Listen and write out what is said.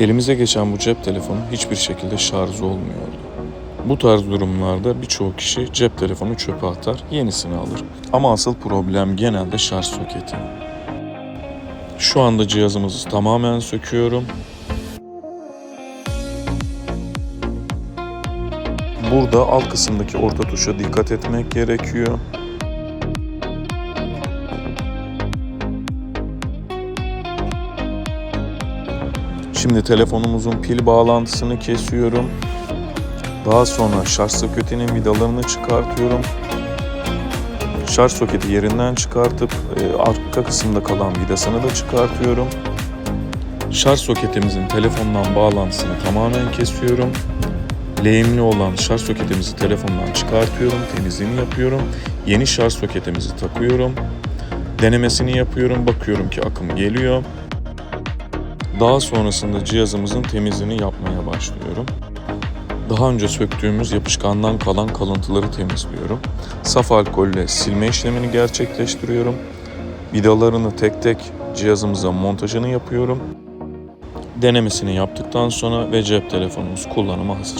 Elimize geçen bu cep telefonu hiçbir şekilde şarj olmuyordu. Bu tarz durumlarda birçok kişi cep telefonu çöpe atar, yenisini alır. Ama asıl problem genelde şarj soketi. Şu anda cihazımızı tamamen söküyorum. Burada alt kısımdaki orta tuşa dikkat etmek gerekiyor. Şimdi telefonumuzun pil bağlantısını kesiyorum. Daha sonra şarj soketinin vidalarını çıkartıyorum. Şarj soketi yerinden çıkartıp e, arka kısımda kalan vidasını da çıkartıyorum. Şarj soketimizin telefondan bağlantısını tamamen kesiyorum. Lehimli olan şarj soketimizi telefondan çıkartıyorum, temizliğini yapıyorum. Yeni şarj soketimizi takıyorum. Denemesini yapıyorum, bakıyorum ki akım geliyor. Daha sonrasında cihazımızın temizliğini yapmaya başlıyorum. Daha önce söktüğümüz yapışkandan kalan kalıntıları temizliyorum. Saf alkolle silme işlemini gerçekleştiriyorum. Vidalarını tek tek cihazımıza montajını yapıyorum. Denemesini yaptıktan sonra ve cep telefonumuz kullanıma hazır.